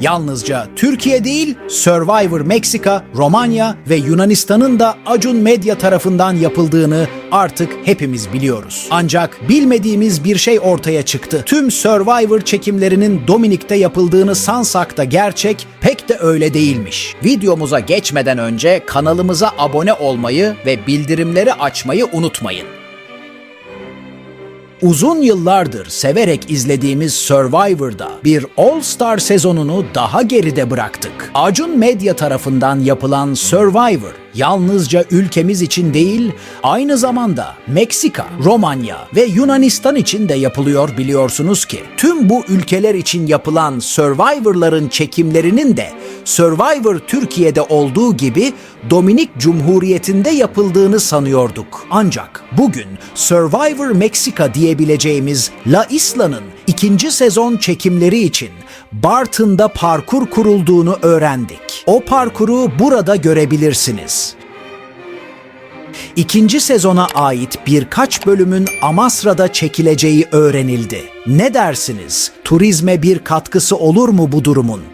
Yalnızca Türkiye değil, Survivor Meksika, Romanya ve Yunanistan'ın da Acun Medya tarafından yapıldığını artık hepimiz biliyoruz. Ancak bilmediğimiz bir şey ortaya çıktı. Tüm Survivor çekimlerinin Dominik'te yapıldığını sansak da gerçek pek de öyle değilmiş. Videomuza geçmeden önce kanalımıza abone olmayı ve bildirimleri açmayı unutmayın. Uzun yıllardır severek izlediğimiz Survivor'da bir All Star sezonunu daha geride bıraktık. Acun Medya tarafından yapılan Survivor yalnızca ülkemiz için değil, aynı zamanda Meksika, Romanya ve Yunanistan için de yapılıyor biliyorsunuz ki. Tüm bu ülkeler için yapılan Survivor'ların çekimlerinin de Survivor Türkiye'de olduğu gibi Dominik Cumhuriyeti'nde yapıldığını sanıyorduk. Ancak bugün Survivor Meksika diyebileceğimiz La Isla'nın ikinci sezon çekimleri için Bartın'da parkur kurulduğunu öğrendik. O parkuru burada görebilirsiniz. İkinci sezona ait birkaç bölümün Amasra'da çekileceği öğrenildi. Ne dersiniz? Turizme bir katkısı olur mu bu durumun?